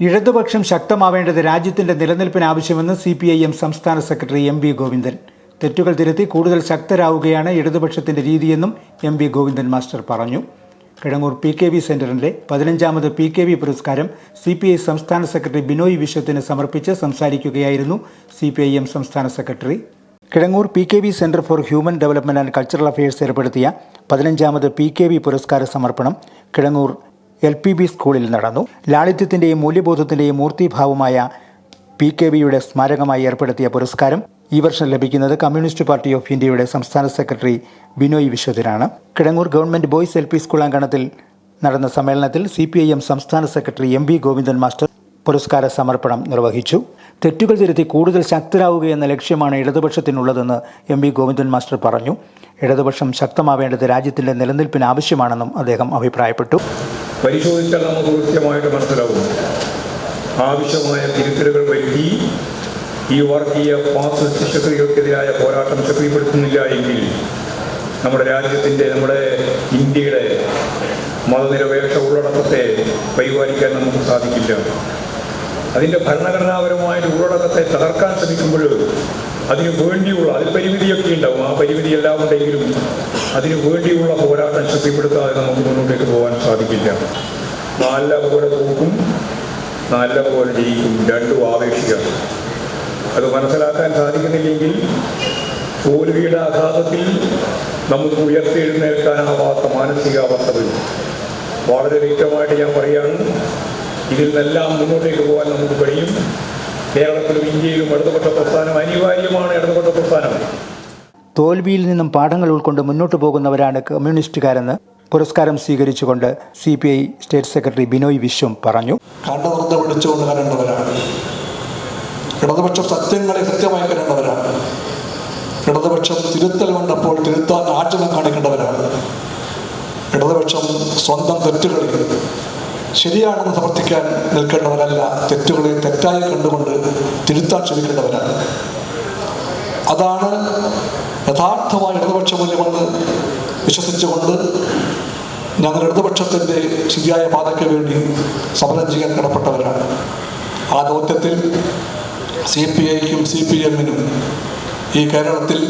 ഇടതുപക്ഷം ശക്തമാവേണ്ടത് രാജ്യത്തിന്റെ നിലനിൽപ്പിന് ആവശ്യമെന്ന് സി പി ഐ എം സംസ്ഥാന സെക്രട്ടറി എം വി ഗോവിന്ദൻ. തെറ്റുകൾ തിരുത്തി കൂടുതൽ ശക്തരാവുകയാണ് ഇടതുപക്ഷത്തിന്റെ രീതിയെന്നും എം വി ഗോവിന്ദൻ മാസ്റ്റർ പറഞ്ഞു. കിഴങ്ങൂർ പി കെ വി സെന്ററിന്റെ പതിനഞ്ചാമത് പി കെ വി പുരസ്കാരം സി പി ഐ സംസ്ഥാന സെക്രട്ടറി ബിനോയ് വിശ്വത്തിന് സമർപ്പിച്ച് സംസാരിക്കുകയായിരുന്നു സി പി ഐ എം സംസ്ഥാന secretary. Kizhangoor P K V center for human development and cultural affairs ഏർപ്പെടുത്തിയ പതിനഞ്ചാമത് പി കെ വി പുരസ്കാര സമർപ്പണം കിഴങ്ങൂർ എൽ പി ബി സ്കൂളിൽ നടന്നു. ലാളിത്യത്തിന്റെയും മൂല്യബോധത്തിന്റെയും മൂർത്തിഭാവമായ പി കെ വിയുടെ സ്മാരകമായി ഏർപ്പെടുത്തിയ പുരസ്കാരം ഈ വർഷം ലഭിക്കുന്നത് കമ്മ്യൂണിസ്റ്റ് പാർട്ടി ഓഫ് ഇന്ത്യയുടെ സംസ്ഥാന secretary Binoy വിശ്വതിനാണ്. Kidangoor government boys L P school അങ്കണത്തിൽ നടന്ന സമ്മേളനത്തിൽ സി പി ഐ എം സംസ്ഥാന secretary M V Govindan master പുരസ്കാര സമർപ്പണം നിർവഹിച്ചു. തെറ്റുകൾ തിരുത്തി കൂടുതൽ ശക്തരാവുക എന്ന ലക്ഷ്യമാണ് ഇടതുപക്ഷത്തിനുള്ളതെന്ന് എം വി ഗോവിന്ദൻ മാസ്റ്റർ പറഞ്ഞു. ഇടതുപക്ഷം ശക്തമാവേണ്ടത് രാജ്യത്തിന്റെ നിലനിൽപ്പിന് ആവശ്യമാണെന്നും അദ്ദേഹം അഭിപ്രായപ്പെട്ടു. പരിശോധിച്ചാൽ നമുക്ക് കൃത്യമായിട്ട് മനസ്സിലാവും. ആവശ്യമായ തിരുത്തലുകൾ വരുത്തി ഈ വർഗീയ ഫാസിസ്റ്റ് ശക്തികൾക്കെതിരായ പോരാട്ടം ശക്തിപ്പെടുത്തുന്നില്ല എങ്കിൽ നമ്മുടെ രാജ്യത്തിന്റെ നമ്മുടെ ഇന്ത്യയുടെ മതനിരപേക്ഷ ഉള്ളടക്കത്തെ പരിപാലിക്കാൻ നമുക്ക് സാധിക്കില്ല. അതിന്റെ ഭരണഘടനാപരമായ ഉള്ളടക്കത്തെ തകർക്കാൻ ശ്രമിക്കുമ്പോൾ അതിനു വേണ്ടിയുള്ള അതിൽ പരിമിതിയൊക്കെ ഉണ്ടാവും. ആ പരിമിതി എല്ലാം ഉണ്ടെങ്കിലും അതിനു വേണ്ടിയുള്ള പോരാട്ടം ശക്തിപ്പെടുത്താതെ നമുക്ക് മുന്നോട്ടേക്ക് പോകാൻ സാധിക്കില്ല. നല്ല പോലെ തോക്കും നല്ല പോലെ ജയിക്കും. രണ്ടും ആവേശിക അത് മനസ്സിലാക്കാൻ സാധിക്കുന്നില്ലെങ്കിൽ തോൽവിയുടെ ആഘാതത്തിൽ നമുക്ക് ഉയർത്തെഴുന്നേൽക്കാനാവാത്ത മാനസികാവസ്ഥ വരും. വളരെ വ്യക്തമായിട്ട് ഞാൻ പറയാണ് ഇതിൽ നിന്നെല്ലാം മുന്നോട്ടേക്ക് പോകാൻ നമുക്ക് കഴിയും. കേരളത്തിലും ഇന്ത്യയിലും ഇടതുപക്ഷ പ്രസ്ഥാനം അനിവാര്യമാണ് ഇടതുപക്ഷ പ്രസ്ഥാനം. തോൽവിയിൽ നിന്നും പാഠങ്ങൾ ഉൾക്കൊണ്ട് മുന്നോട്ട് പോകുന്നവരാണ് കമ്മ്യൂണിസ്റ്റുകാരെന്ന് പുരസ്കാരം സ്വീകരിച്ചുകൊണ്ട് C P I state secretary Binoy Viswam പറഞ്ഞു. കണ്ണുറന്ന് പിടിച്ചുകൊണ്ട് വരേണ്ടവരാണ്. ഇടതുപക്ഷം സത്യങ്ങളെ കൃത്യമായി വരേണ്ടവരാണ് ഇടതുപക്ഷം തിരുത്തൽ കണ്ടപ്പോൾ തിരുത്താൻ ആറ്റം കാണിക്കേണ്ടവരാണ്. ഇടതുപക്ഷം സ്വന്തം തെറ്റുകളിൽ ശരിയാണെന്ന് സമർത്ഥിക്കാൻ നിൽക്കേണ്ടവരല്ല തെറ്റുകളെ തെറ്റായി കണ്ടുകൊണ്ട് തിരുത്താൻ ശ്രമിക്കേണ്ടവരാണ്. അതാണ് യഥാർത്ഥമായ ഇടതുപക്ഷ മൂല്യമെന്ന് വിശ്വസിച്ചുകൊണ്ട് ഞങ്ങൾ ഇടതുപക്ഷത്തിന്റെ ശരിയായ പാതയ്ക്ക് വേണ്ടി സമരം ചെയ്യാൻ കടപ്പെട്ടവരാണ്. ആ ദൗത്യത്തിൽ സി പി ഐക്കും സി പി എമ്മിനും ഈ കേരളത്തിൽ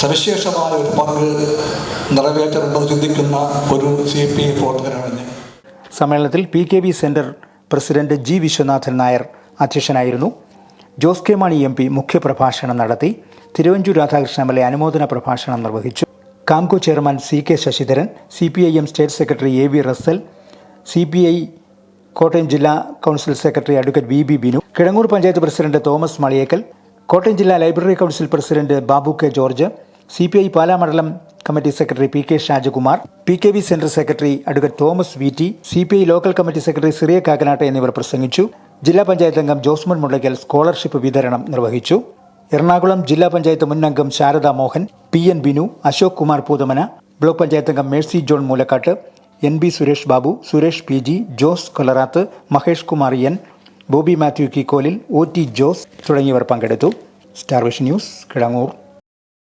സവിശേഷമായ ഒരു പങ്ക് നിറവേറ്റാറുണ്ടെന്ന് ചിന്തിക്കുന്ന ഒരു സി പി ഐ പ്രവർത്തകനാണ് ഞാൻ. സമ്മേളനത്തിൽ P K V center president G Viswanathan Nair അധ്യക്ഷനായിരുന്നു. Jose K Mani M P മുഖ്യപ്രഭാഷണം നടത്തി. Thiruvanchoor Radhakrishnan M L A അനുമോദന പ്രഭാഷണം നിർവഹിച്ചു. Camco chairman C K Sasidharan C P I M state secretary A V Rasal C P I Kottayam ജില്ലാ council secretary advocate V B Binu Kizhangoor panchayat president Thomas Maliyekkal Kottayam ജില്ലാ library council president Babu K George C P I Pala മണ്ഡലം committee secretary P K Shajakumar P K V center secretary advocate Thomas V T C P I local committee secretary Siriya Kakkanatta എന്നിവർ പ്രസംഗിച്ചു. ജില്ലാ പഞ്ചായത്ത് അംഗം ജോസ്മൻ Mulakkal scholarship വിതരണം നിർവഹിച്ചു. എറണാകുളം ജില്ലാ പഞ്ചായത്ത് മുൻ അംഗം Sharada Mohan P N Binu Ashok Kumar Poothamana block panchayat അംഗം Mercy John Moolakkattu N B Suresh Babu Suresh P G Jose Kolarath Mahesh Kumar N Bobby Mathew Kikkolil O T Jose തുടങ്ങിയവർ പങ്കെടുത്തു. സ്റ്റാർവിഷ് news Kizhangur.